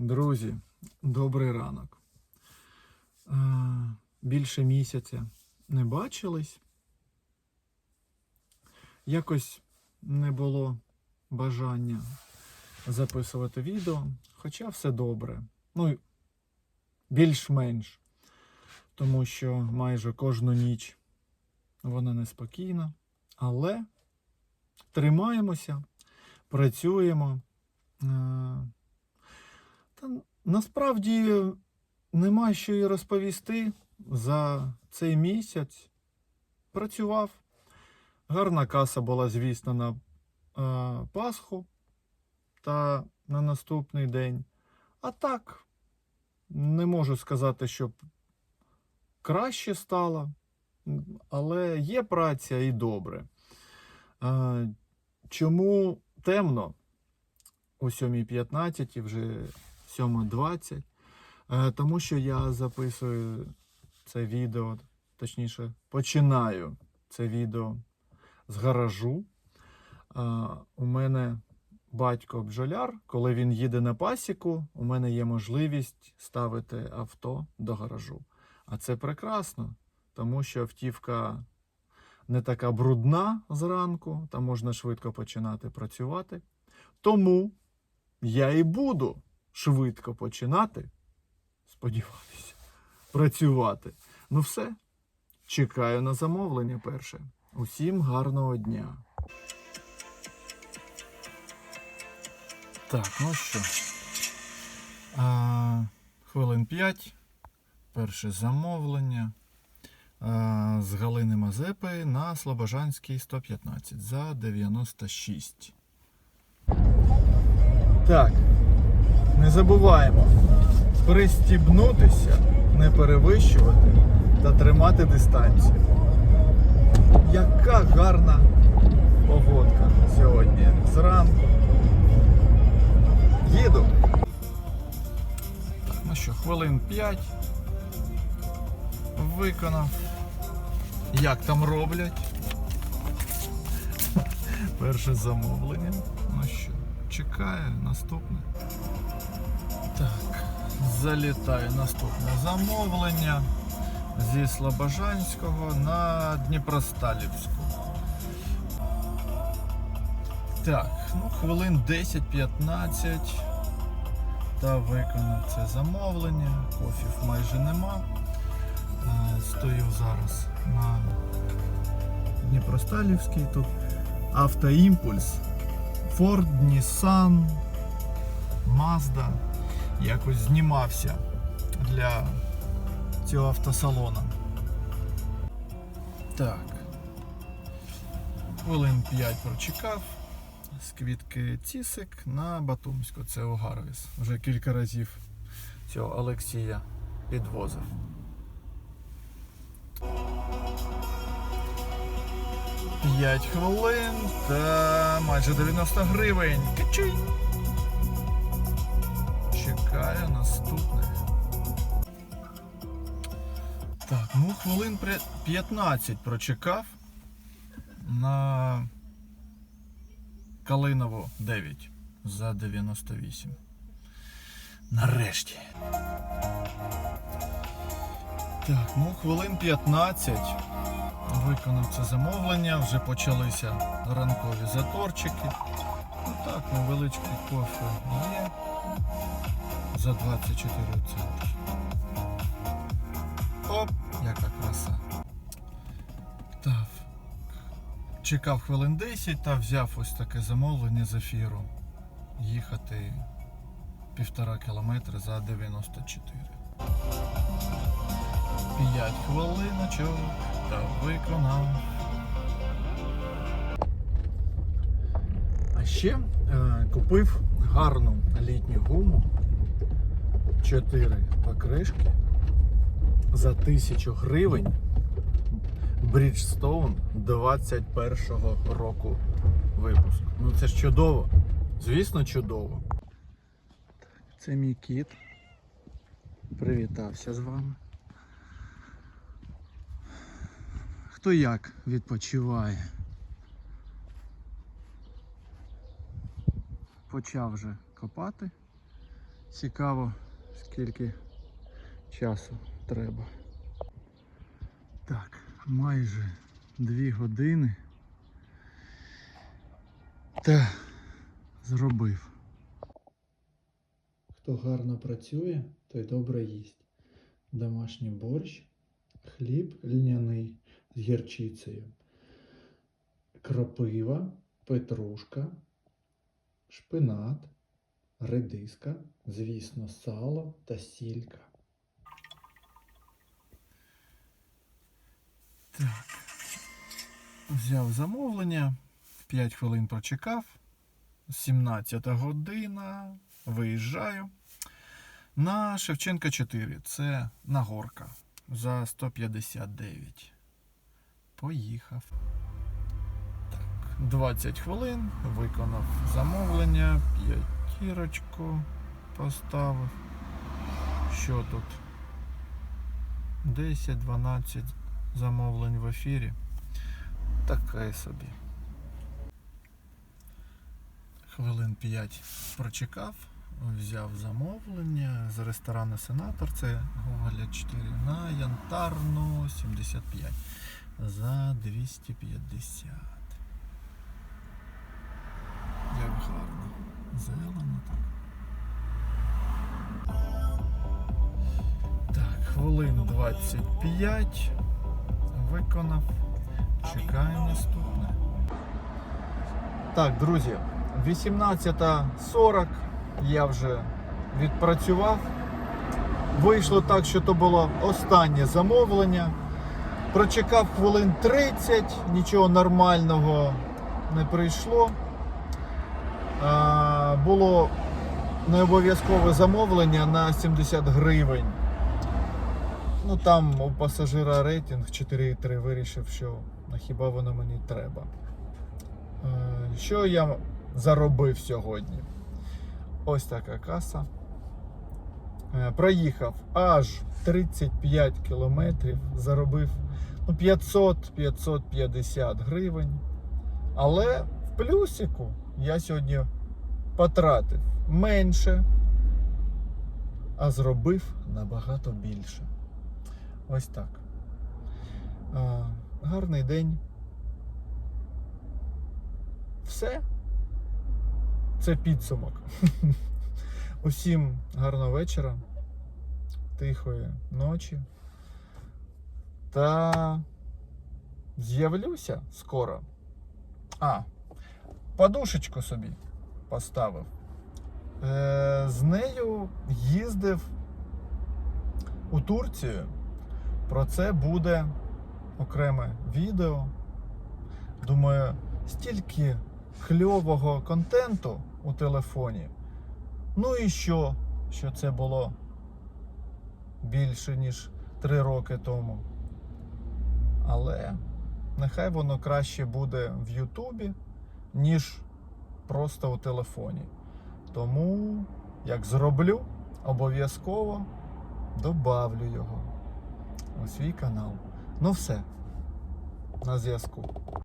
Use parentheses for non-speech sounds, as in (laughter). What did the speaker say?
Друзі, добрий ранок. Е, Більше місяця не бачились. Якось не було бажання записувати відео, хоча все добре. Ну, більш-менш. Тому що майже кожну ніч вона неспокійна. Але тримаємося, працюємо. Та насправді нема що і розповісти за цей місяць. Працював. Гарна каса була, звісно, на е, Пасху та на наступний день. А так, не можу сказати, щоб краще стало, але є праця і добре. Е, чому темно? о 7.15, вже 7.20. Е, Тому що я записую це відео, точніше, починаю це відео з гаражу. Е, У мене батько бджоляр, коли він їде на пасіку, у мене є можливість ставити авто до гаражу. А це прекрасно, тому що автівка не така брудна зранку, там можна швидко починати працювати. Тому я і буду швидко починати, сподіваюся, працювати. Ну все, чекаю на замовлення перше. Усім гарного дня. Так, ну що. А, хвилин 5. Перше замовлення. А, з Галини Мазепи на Слобожанській 115 за 96. Так, не забуваємо пристібнутися, не перевищувати та тримати дистанцію. Яка гарна погодка сьогодні зранку. Їду. Ну що, хвилин 5. Виконав. Як там роблять? Перше замовлення. Ну що, чекаю наступне. Так, залітаю наступне замовлення зі Слобожанського на Дніпросталівську. Так, ну хвилин 10-15 та виконав це замовлення. Кофів майже нема. Е, Стою зараз на Дніпросталівській. Тут автоімпульс. Ford, Nissan, Mazda. Якось знімався для цього автосалону. Так. Хвилин 5 прочекав. З квітки Цісик на Батумську. Це Огарвіс. Вже кілька разів цього Олексія підвозив. П'ять хвилин та майже 90 гривень. Качуй! Чекаю наступних. Так, ну хвилин 15 прочекав на Калинову 9 за 98. Нарешті. Так, ну хвилин 15. Виконав це замовлення, вже почалися ранкові заторчики. Ну так, невеличкий кофе є за 24 центи. Оп, яка краса. Так. Чекав хвилин 10 та взяв ось таке замовлення з ефіру. Їхати півтора кілометри за 94. 5 хвилиночок та виконав. А ще е, купив гарну літню гуму. 4 покришки за 1000 гривень. Bridgestone 21-го року випуску. Ну це ж чудово. Звісно, чудово. Це мій кіт. Привітався з вами. Хто як відпочиває? Почав вже копати Цікаво, скільки часу треба. Так, майже дві години. Та зробив. Хто гарно працює, той добре їсть. Домашній борщ, хліб льняний з гірчицею, кропива, петрушка, шпинат, редиска, звісно, сало та сілька. Так. Взяв замовлення, 5 хвилин прочекав. 17 година. Виїжджаю. На Шевченка 4. Це Нагорка. За 159. Поїхав. Так, 20 хвилин. Виконав замовлення. П'ятірочку поставив. Що тут? 10-12 замовлень в ефірі. Таке собі. Хвилин 5 прочекав, взяв замовлення з ресторану Сенатор, це Гоголя 4 на Янтарну 75 за 250. Як гарно. Зелено так. Так, хвилин 25 виконав. Чекаю наступне. Так, друзі, 18.40 я вже відпрацював. Вийшло так, що то було останнє замовлення. Прочекав хвилин 30, нічого нормального не прийшло. Було не обов'язкове замовлення на 70 гривень. Ну там у пасажира рейтинг 4,3 вирішив, що «А хіба воно мені треба. Е, Що я заробив сьогодні? Ось така каса. Е, Проїхав аж 35 кілометрів, заробив ну, 500-550 гривень. Але в плюсику я сьогодні потратив менше, а зробив набагато більше. Ось так. Гарний день. Все. Це підсумок. (laughs) Усім гарного вечора, тихої ночі. Та з'явлюся скоро. А, подушечку собі поставив. Е, з нею їздив у Турцію. Про це буде окреме відео. Думаю, стільки кльового контенту у телефоні. Ну і що, що це було більше, ніж 3 роки тому. Але нехай воно краще буде в Ютубі, ніж просто у телефоні. Тому, як зроблю, обов'язково добавлю його у свій канал. Ну все, на зв'язку.